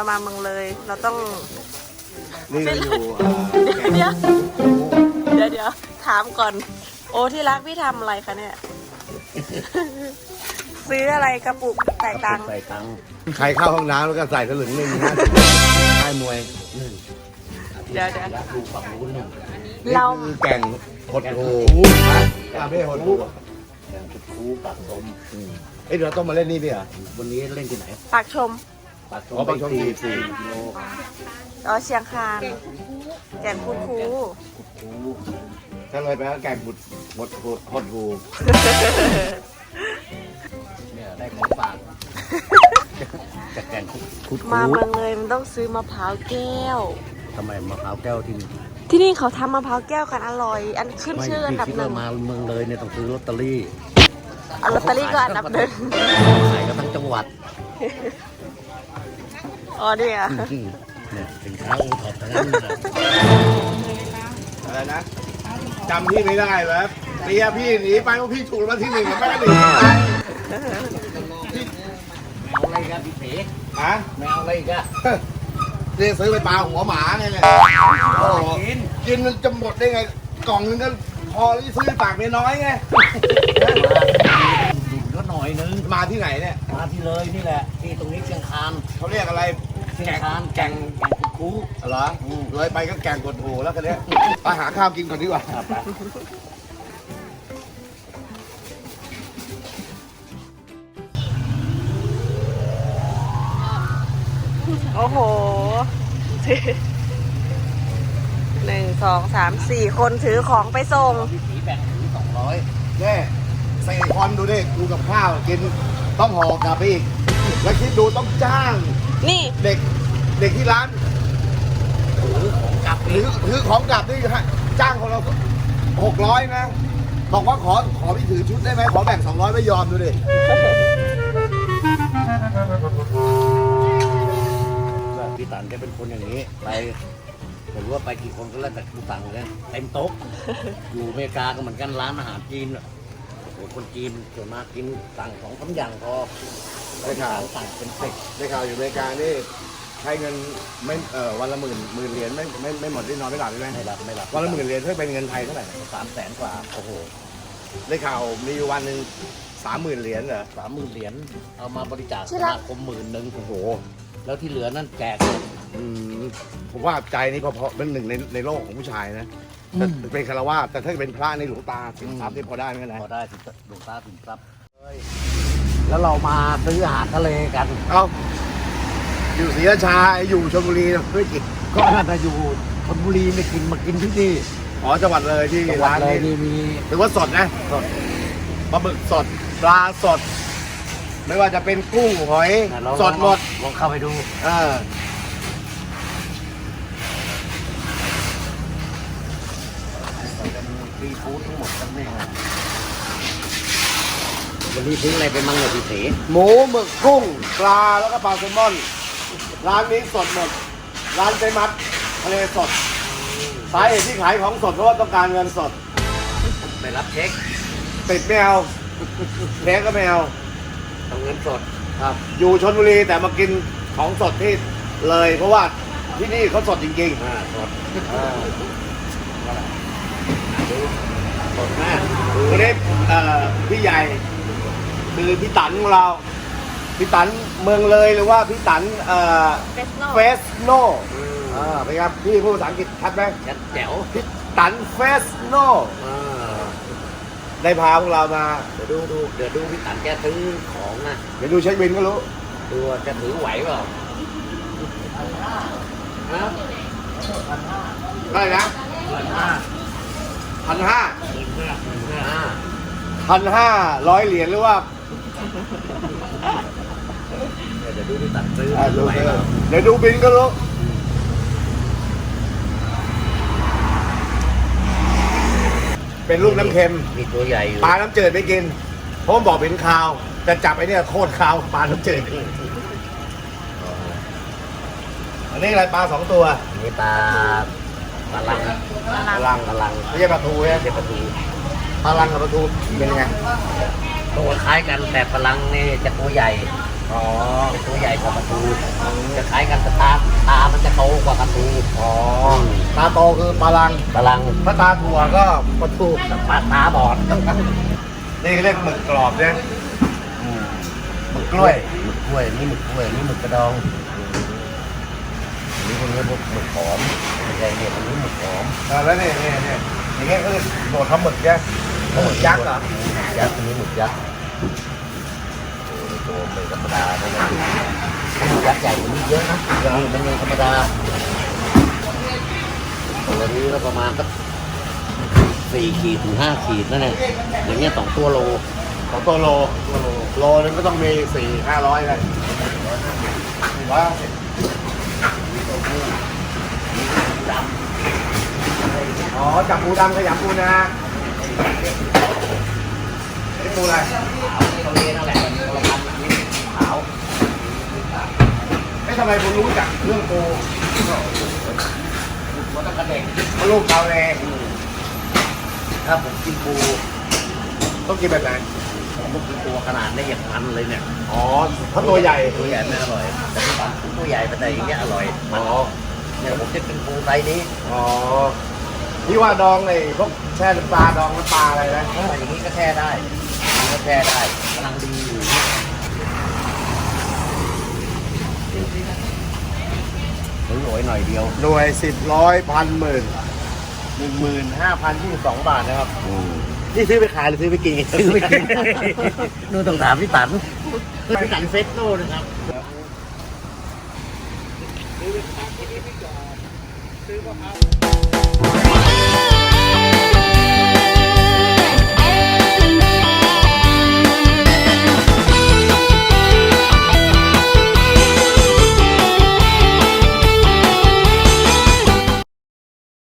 เรามาเมืองเลย เราต้อง นี่เราอยู่เดี๋ยว เดี๋ยวเดี๋ยวถามก่อน โอ้ที่รักพี่ทำอะไรคะเนี่ย ซื้ออะไรกระปุกแตกตังค์ใส่ตังค์ใครเข้าห้องน้ำแล้วก็ใส่ถลึงหนึ่งนะค่ายมวยเดี๋ยวเดี๋ยวดูฝั่งนู้นหนึ่งเรานี่คือแก่งหดหูอาเบ้หดหูแดงจุดคูปากสมเอ้ยเดี๋ยวเราต้องมาเล่นนี่พี่เหรอวันนี้เล่นที่ไหนปากชม ปากสมอ๋อปากชมสี่สี่สี่กิโลอ๋อเชียงคานแก่งคูคูคูถ้าเลยไปก็แก่งหดหดหดหดหูเนี่ยได้ของฝากจากแกงคุดคุดมาคูเมืองเลยมันต้องซื้อมะพร้าวแก้วทำไมมะพร้าวแก้วที่นี่ที่นี่เขาทำมะพร้าวแก้วกันอร่อย อันขึ้นไม่ชื่ออันพี่ดับคิดหนึ่ว่างมาเมืองเลยเนี่ยต้องซื้อลอตเตอรี่อันลอตเตอรี่ก็อันดับหนึ่งขายกันทั้งจังหวัด อ๋อเนี่ยเนี่ยสินค้าโอท็อปทั้งนั้นเลยนะอะไรนะจำพี่ไม่ได้แล้วเตียพี่หนีไปเพราะพี่ถูกรางวัลที่หนึ่งกับแม่หนีไปเอาอะไรกันพี่เถฮะไม่เอาอะไรกันเรียกซื้อไปปลาหัวหมาไงเนี่ยโอ้โหกินกินมันจะหมดได้ไง กล่องนึงก็พอที่ซื้อปากเมียน้อยไงดุดก็หน่อยนึงมาที่ไหนเนี่ย มาที่เลยนี่แหละ ที่ตรงนี้เชียงคานเขาเรียกอะไรเชียง แก่งคานแก่งแกงคุดคูเหรอเลยไปก็แก่งกดหูแล้วกันเนี้ยไปหาข้าวกินก่อนดีกว่าครับไปโอ้โหหนึ่งสองสามสี่คนถือของไปส่งพี่ถีแบ่งถึงสองร้อยแน่ใส่คอนดูดิดูกับข้าวกินต้องห่อกลับไปอีก แล้วคิดดูต้องจ้าง นี่เด็กเด็กที่ร้านถือของกลับหรือถือของกลับนี่ฮะจ้างของเราหกร้อยนะ บอกว่าขอขอพี่ถือชุดได้ไหมขอแบ่งสองร้อยไม่ยอมดูดิพี่ตันแกเป็นคนอย่างนี้ ไปผมรู้ว่าไปกี่คนก็แล้วแต่พี่ตังเลยเต็มโต๊ะอยู่อเมริกาก็เหมือนกันร้านอาหารจีนอะโอ้โห คนจีนส่วนมากกินสั่งสองสามอย่างพอได้ข่าว สั่งเป็นเป็ดได้ข่าวอยู่อเมริกานี่ใช้เงินไม่เอ่อวันละหมื่นหมื่นเหรียญไม่ไม่ไม่หมดได้นอนไม่หลับใช่ไหมไม่รับไม่รับวันละหมื่นเหรียญถ้าเป็นเงินไทยเท่าไหร่สามแสนกว่าโอ้โหได้ข่าวมีอยู่วันหนึ่งสามหมื่นเหรียญเหรอสามหมื่นเหรียญเอามาบริจาคที่สรักมาคมหมื่นหนึ่งโอ้โห แล้วที่เหลือนั่นแจก อืมผมว่าใจนี่พอๆเป็นหนึ่งในในโลกของผู้ชายนะแต่เป็นคารวะแต่ถ้าเป็นพระในหลวงตาสินทรัพย์นี่พอได้ไหมนะพอได้ถึงดวงตาถึงครับแล้วเรามาซื้ออาหารทะเลกัน เอ้าอยู่ศรีราชาอยู่ชลบุรีไม่กินก็น่าจะอยู่ชลบุรีไม่กินมากินที่นี่อ๋อจังหวัดเลยที่จังหวัดร้านเลยนี้นี่มีถือว่าสดนะสดปลาหมึกสดปลาสด ไม่ว่าจะเป็นกุ้งหอยนะเราสดหมดลองเข้าไปดู เออ เป็น ซีฟู้ดทั้งหมดกันเนี่ยวันนี้ทิ้งอะไรไปมั่งเนี่ยพี่เสหมูหมึกกุ้งปลาแล้วก็ปลาแซลมอน ร้านนี้สดหมด ร้านเจมัดทะเลสด สาเหตุที่ขายของสดเพราะว่าต้องการเงินสดไม่รับเช็คติดไม่เอาแพ้ก็ไม่เอาต้องเงินสดครับ อยู่ชนบุรีแต่มากินของสดที่เลย เพราะว่าที่นี่เขาสดจริงอ่าสดๆอ่า ดูสดมากวันนี้เอ่อพี่ใหญ่ คือพี่ตันของเรา พี่ตันเมืองเลยหรือว่าพี่ตันเอ่อเฟสโนเฟสโนอ่าเป็นไงครับพี่พูดภาษาอังกฤษชัดไหมชัดแจ๋วพี่ตันเฟสโนอ่าได้พาพวกเรามาเดี๋ยวดูดูเดี๋ยวดูพี่ตันแกซื้อของนะเดี๋ยวดูเช็คบินก็รู้ดูว่าจะถือไหวเปล่าครับได้นะพันห้า พันห้าพันห้าพันห้าร้อยเหรียญหรือว่าเดี๋ยวดูพี่ตันซื้ออ่าดูไหวเปล่าเดี๋ยวดูบินก็รู้เป็นลูกน้ำเค็ม มีตัวใหญ่อยู่ปลาน้ำจืดไม่กิน เพราะมันบอกเป็นคาว แต่จับไอ้เนี่ยโคตรคาวปลาน้ำจืดอันนี้อะไรปลาสองตัว มีปลา ปลาลังปลาลังปลาลังไม่ใช่ปลาทูไม่ใช่ใช่ปลาทูปลาลังกับปลาทูเป็นยังไงตัวคล้ายกันแต่ปลาลังนี่จะตัวใหญ่อ๋อเป็นตัวใหญ่กว่าปลาทูจะคล้ายกันแต่ตาตามันจะโตกว่าปลาทูอ๋อตาโตคือปลาลังตาลังถ้าตาถั่วก็ปลาทูปลาตาบอดนี่เรียกหมึกกรอบเนี่ยหมึกกล้วยหมึกกล้วยนี่หมึกกล้วยนี่หมึกกระดอง อันนี่คนนี้หมึกหมึกหอมไม่ใช่เนี่ยคนนี้หมึกหอมเออแล้วเนี่ยเนี่ยเนี่ยอย่างเงี้ยคือโดดทำหมึกเนี่ยทำหมึกยักษ์เหรอหมึกยักษ์อันนี้หมึกยักษ์โอ้โหตัวไม่ธรรมดานะเนี่ยหมึกยักษ์ใหญ่กว่านี้เยอะนะนี่มันยังธรรมดาตัวนี้ก็ประมาณสักสี่ขีดถึงห้าขีดนั่นเองอย่างเงี้ยสองตัวโลสองตัวโลโลนึงก็ต้องมีสี่ห้าร้อยเลยสี่ร้อยห้าสิบ อ๋อ จับปูดำขยำปูนานี่ปูอะไรตัวนี้นั่นแหละตัวละพันนี่ขาวไม่ทำไมคุณรู้จักเรื่องปูมันต้องกระเด็กเพราะลูกชาเลยถ้าผมกินปูต้องกินแบบไหน ผมต้องกินตัวขนาดได้อย่างมันเลยเนี่ยอ๋อเพราะตัวใหญ่ตัวใหญ่ไม่อร่อยแต่ที่ปั๊มตัวใหญ่ไปแต่อย่างเงี้ยอร่อยอ๋อเนี่ยผมจะเป็นปูไซส์นี้อ๋อที่ว่าดองไอ้พวกแช่น้ำปลาดองน้ำปลาอะไรนะถ้าอย่างนี้ก็แช่ได้อย่างนี้ก็แช่ได้กำลังดีอยู่หน่อยหน่อยเดียวหน่วยสิบร้อยพันหมื่นหนึ่งหมื่นห้าพันยี่สิบสองบาทนะครับ นี่ซื้อไปขายหรือซื้อไปกินซื้อไปกินนู่นต้องถามพี่ตันพี่ตันเฟสโต้นะครับเ